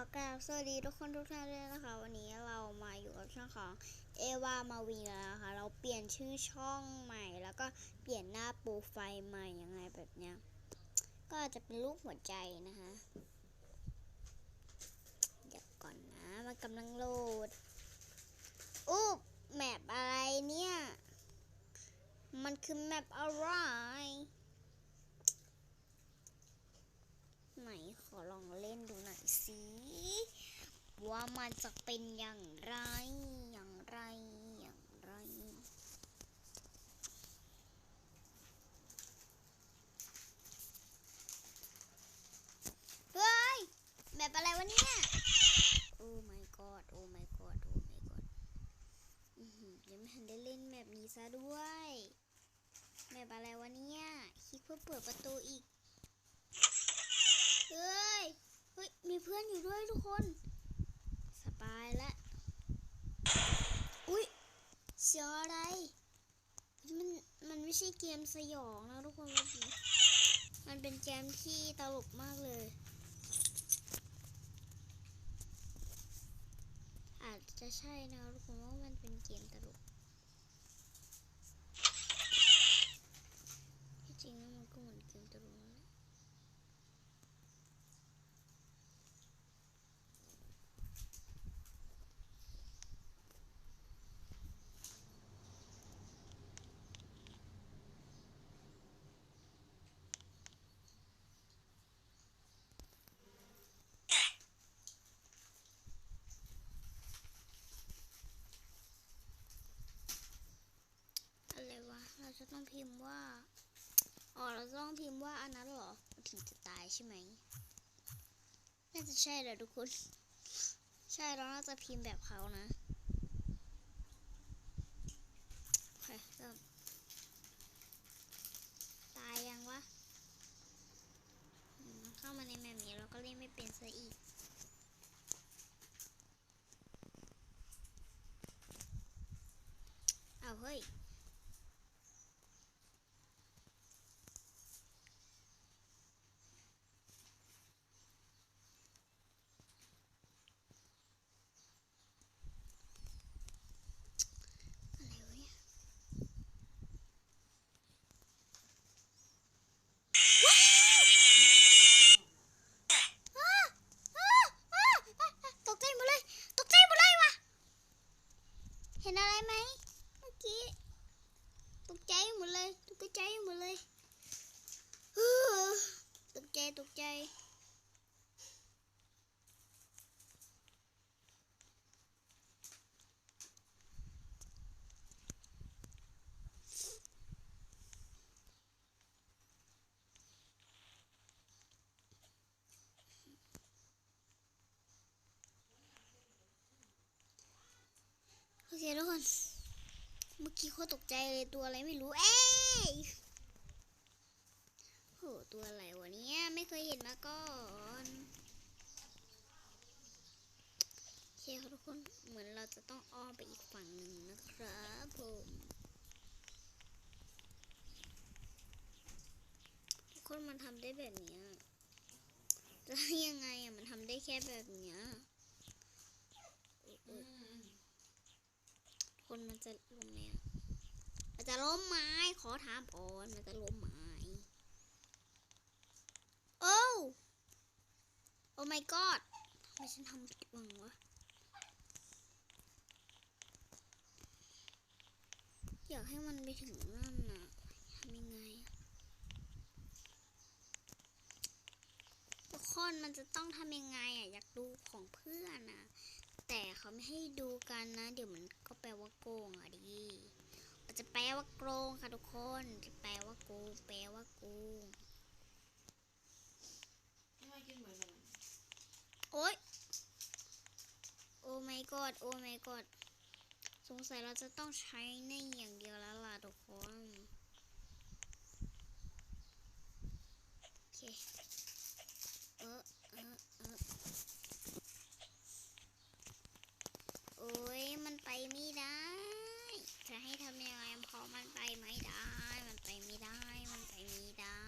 อกราบสวัสดีทุกคนทุกท่านเลยนะคะ วันนี้เรามาอยู่กับช่องของเอวามาวีแล้วนะคะ เราเปลี่ยนชื่อช่องใหม่ แล้วก็เปลี่ยนหน้าโปรไฟล์ใหม่ยังไงแบบเนี้ย ก็จะเป็นรูปหัวใจนะคะเดี๋ยวก่อนนะมันกำลังโหลดอุ๊บแมปอะไรเนี่ย มันคือแมปอะไร ไหนขอลองเล่นดูหน่อยสิ ว่ามันจะเป็นอย่างไรอย่างไรอย่างไร เฮ้ย แบบอะไรวะเนี่ย โอ้ my god โอ้ my god โอ้ my god ยังไม่ทันได้เล่นแบบนี้ซะด้วยแบบอะไรวะเนี่ยคลิกเพื่อเปิดประตูอีก เฮ้ย เฮ้ย มีเพื่อนอยู่ด้วยทุกคนายและอุ๊ยเสียงอะไรมันมันไม่ใช่เกมสยองนะทุกคนมันมันเป็นเกมที่ตลกมากเลย อาจจะใช่นะทุกคนว่ามันเป็นเกมตลกที่จริงแล้วมันก็เหมือนเกมตลกนั่นแหละ อะไรวะ เรา จะต้องพิมพ์ว่า อ๋อ เราต้องพิมพ์ว่าอันนั้นหรอมันถึงจะตายใช่ไหม น่าจะใช่แหละทุกคน ใช่เราน่าจะพิมพ์แบบเขานะโอเคเริ่มตายยังวะ เข้ามาในแมปนี้เราก็เล่นไม่เป็นซะอีก เอาเฮ้ย อะไรวะเนี่ยอ้าอ้าอ้าอ้าตกใจหมดเลย ตกใจหมดเลยวะเห็นอะไรไหมเมื่อกี้ ตกใจหมดเลย ตกใจหมดเลยเฮ้อตกใจ ตกใจ โอ เคทุกคน เมื่อกี้โคตรตกใจเลยตัวอะไรไม่รู้ เอ้ยโหตัวอะไรวะเนี่ยไม่เคยเห็นมาก่อนโอเคทุกคน เหมือนเราจะต้องอ้อมไปอีกฝั่งหนึ่งนะครับผมทุกคนมันทำได้แบบเนี้ยจะยังไงอะมันทำได้แค่แบบเนี้ยอุ๊ย คนมันจะล้มไหมอะมันจะล้มไหมขอถามก่อน มันจะล้มไหมโอ้ โอ้ my god ทำไมฉันทำผิดหวังวะ อยากให้มันไปถึงนั่นน่ะทำยังไงทุกคนมันจะต้องทำยังไงอะ อยากดูของเพื่อนอะ แต่เขาไม่ให้ดูกันนะ เดี๋ยวมันก็แปลว่าโกงอะดิมันจะแปลว่าโกงค่ะทุกคนจะแปลว่าโกงแปลว่าโกงทำไมกินเหมือนกันโอ๊ยโอ้ my god โอ้ my god สงสัยเราจะต้องใช้ในอย่างเดียวแล้วล่ะทุกคน โอเค เออเออเออโอ้ย มันไปไม่ได้ จะให้ ทำยังไงเพราะมันไปไม่ได้ มันไปไม่ได้ มันไปไม่ได้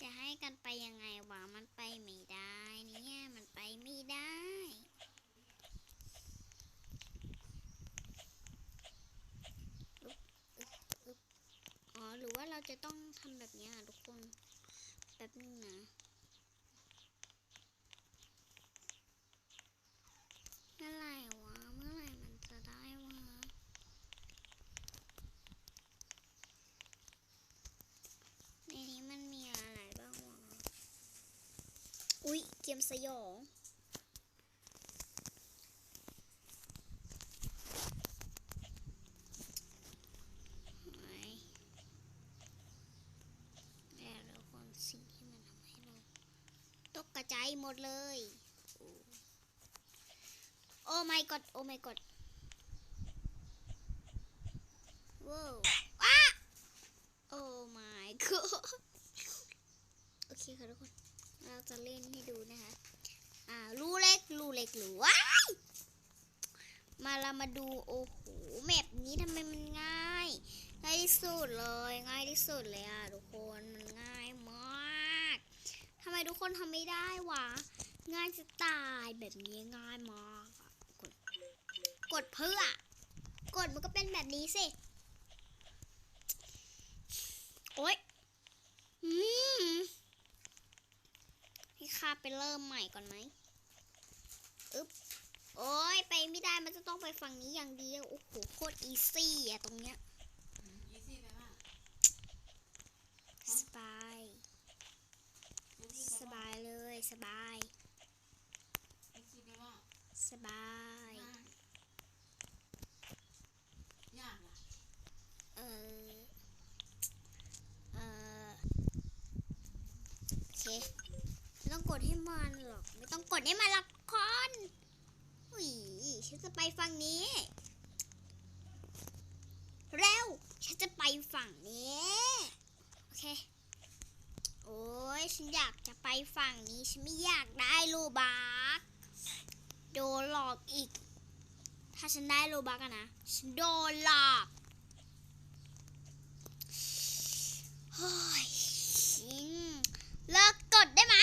จะให้กันไปยังไงวะมันไปไม่ได้เนี่ยมันไปไม่ได้อ๋อหรือว่าเราจะต้องทำแบบนี้ยทุกคนแป๊บนึงนะเมื่อไหร่วะเมื่อไหร่มันจะได้วะ ในนี้มันมีอะไรบ้างวะ อุ๊ย เก มสยองแย่แล้วคนสิ่งที่มันทำให้เราตกกระจายหมดเลย โอ้โอ้ my god โอ้ my god ว้าวอ้าโอ้ my god โอเคค่ะทุกคน เราจะเล่นให้ดูนะคะ เล็กรูเล็กหรือว้ายมาเรามาดูโอ้โหแมปนี้ทำไมมันง่ายง่ายที่สุดเลยง่ายที่สุดเลยอะทุกคนมันง่ายมากทำไมทุกคนทำไม่ได้วะง่ายจะตายแบบนี้ง่ายมากกดกดเพื่อกดมันก็เป็นแบบนี้สิโอ๊ยอืมให้ข้าไปเริ่มใหม่ก่อนไหม อึ๊บ โอ๊ยไปไม่ได้มันจะต้องไปฝั่งนี้อย่างเดียว โอ้โหโคตรอีซี่อะตรงเนี้ยอีซี่ไปมากสบายอีซี่สไปมากบายเลยสบาย อีซี่ไปมากสบายง่ายยากล่ะเออ เออโอเคไม่ต้องกดให้มันหรอก ไม่ต้องกดให้มันหรอก คอนอุ้ยฉันจะไปฝั่งนี้ เร็ว ฉันจะไปฝั่งนี้ โอเค โอ้ยฉันอยากจะไปฝั่งนี้ ฉันไม่อยากได้โลบักโดนหลอกอีก ถ้าฉันได้โลบักอะนะ ฉันโดนหลอกเฮ้ยเลิกกดได้ไหม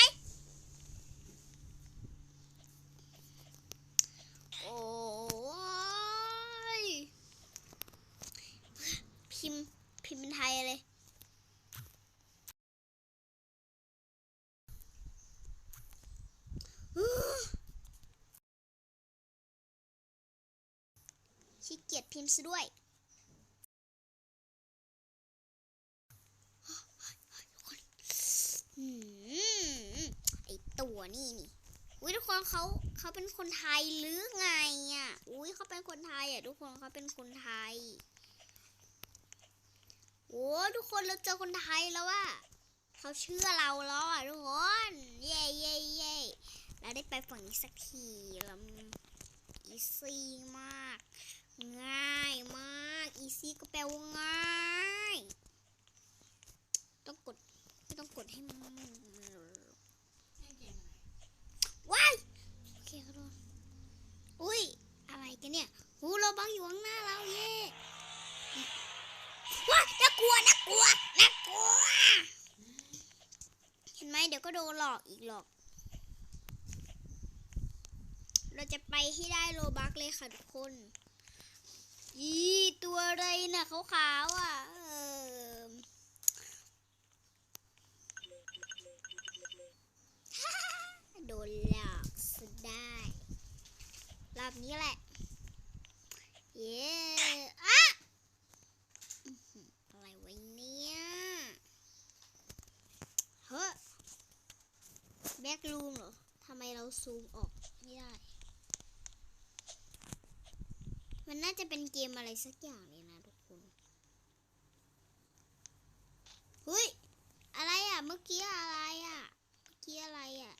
โอ้ย พิมพ์ พิมพ์เป็นไทยเลย ขี้เกียจพิมพ์ซะด้วย ไอตัวนี่นี่ อุ้ยทุกคนเขาเขาเป็นคนไทยหรือไงอะ อุ้ยเขาเป็นคนไทยอะทุกคนเขาเป็นคนไทย โอ้ทุกคนเราเจอคนไทยแล้วว่าเขาเชื่อเราแล้วอะทุกคน เย่เย่เย่เราได้ไปฝั่งนี้สักทีแล้วอีซี่มาก ง่ายมากอีซี่ก็แปลว่าง่าย ต้องกดไม่ต้องกดให้มันเล่นเกมอะไว้ายโอเคขอโทษอุ้ย อะไรกันเนี่ยหูเราบังอยู่ข้างหน้าเราเย่ว้าน่ากลัวน่ากลัวน่ากลัว เห็นไหมเดี๋ยวก็โดนหลอกอีกหรอกเราจะไปให้ได้โลบักเลยค่ะทุกคน อีตัวอะไรน่ะขาวๆอะเออโดนหลอกซะได้รอบนี้แหละ เย้อะอื้อหืออะไรวะเนี่ยเฮ้ยแบ็กรูมเหรอทำไมเราซูมออกไม่ได้ มันน่าจะเป็นเกมอะไรสักอย่างเลยนะทุกคน เฮ้ย อะไรอะ เมื่อกี้อะไรอะ เมื่อกี้อะไรอะ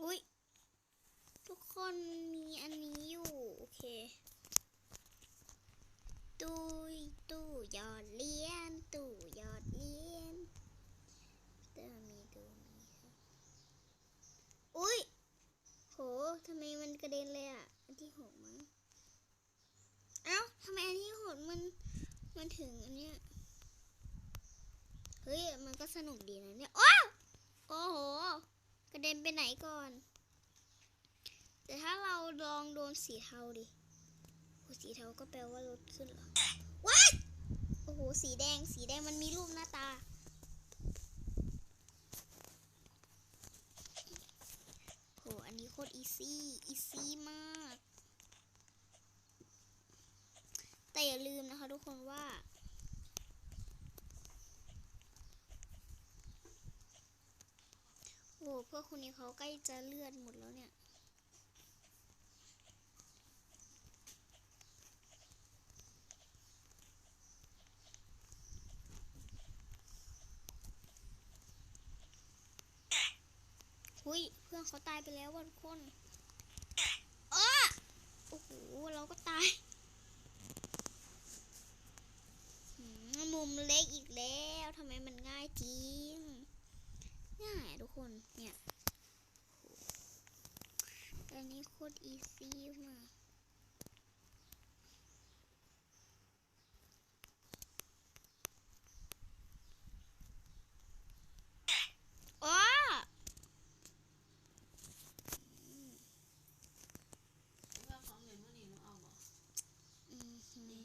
อุ๊ย ทุกคนมีอันนี้อยู่ โอเค ตู้ตู้หยอดเหรียญตู้หยอดเหรียญ มันมันถึงอันเนี้ยเฮ้ยมันก็สนุกดีนะเนี่ย โอ้โอ้โห กระเด็นไปไหนก่อน แต่ถ้าเราลองโดนสีเทาดิโอ้สีเทาก็แปลว่ารถขึ้นเหรอว้าโอ้โห สีแดง สีแดงมันมีรูปหน้าตา โห อันนี้โคตรอีซี่ อีซี่มาก แต่อย่าลืมนะคะทุกคนว่า โอ้เพื่อนคนนี้เขาใกล้จะเลือดหมดแล้วเนี่ยหุยเพื่อนเขาตายไปแล้วว่ะทุกคนอ้อโอ้โห เราก็ตายหื มุมเล็กอีกแล้วทำไมมันง่ายจริง ง่ายทุกคนเนี่ยอันนี้โคตรอีซี่มาก อ้อ เรื่องของเงินวันนี้หนูเอาบ่ อือหือ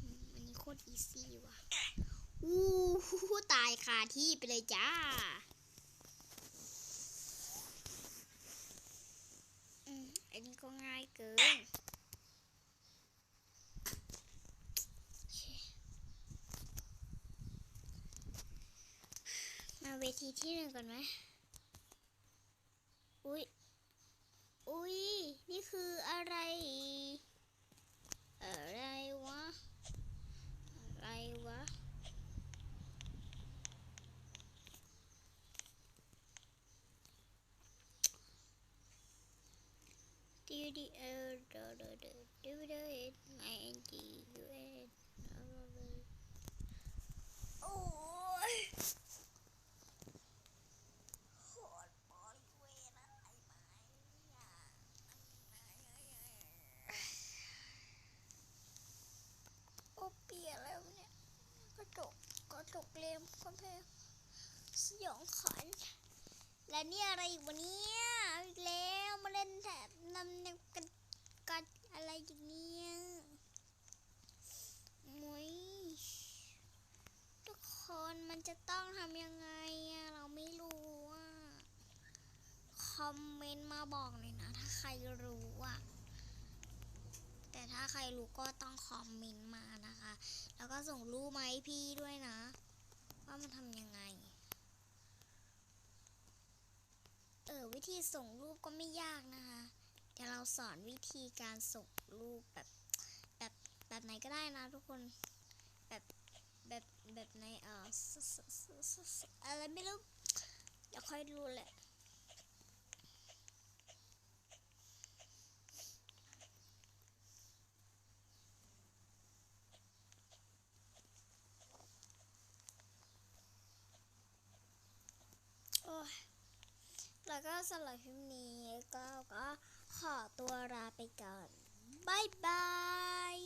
อืมอันนี้โค ตรอีซี่ว่ะอู้หูตายคาที่ไปเลยจ้าอืมอันนี้ก็ง่ายเกินมาเวทีที่หนึ่งก่อนไหม อุ๊ยอุ๊ยนี่คืออะไร อะไรวะ อะไรวะ D L D D D D D I N G U N โอ้ยโคตรบริเวณอะไรไหมโอ้เปียแล้วเนี่ยกระจกกระจกเลมกำแพงสยองขวัญ และนี่อะไรอีกวันนี้อีกแล้วมาเล่นแถบนำนำกันกันอะไรอย่างเนี้ยมุ้ยทุกคนมันจะต้องทำยังไงอะเราไม่รู้อะคอมเมนต์มาบอกหน่อยนะ ถ้าใครรู้อะแต่ถ้าใครรู้ก็ต้องคอมเมนต์มานะคะ แล้วก็ส่งรูปมาให้พี่ด้วยนะ ว่ามันทำยังไง เออวิธีส่งรูปก็ไม่ยากนะคะ เดี๋ยวเราสอนวิธีการส่งรูปแบบแบบแบบไหนก็ได้นะทุกคนแบบแบบแบบในเอออะไรไม่รู้เดี๋ยวค่อยรู้แหละ โอ้ย แล้วก็สำหรับคลิปนี้ก็ก็ขอตัวลาไปก่อนบายบาย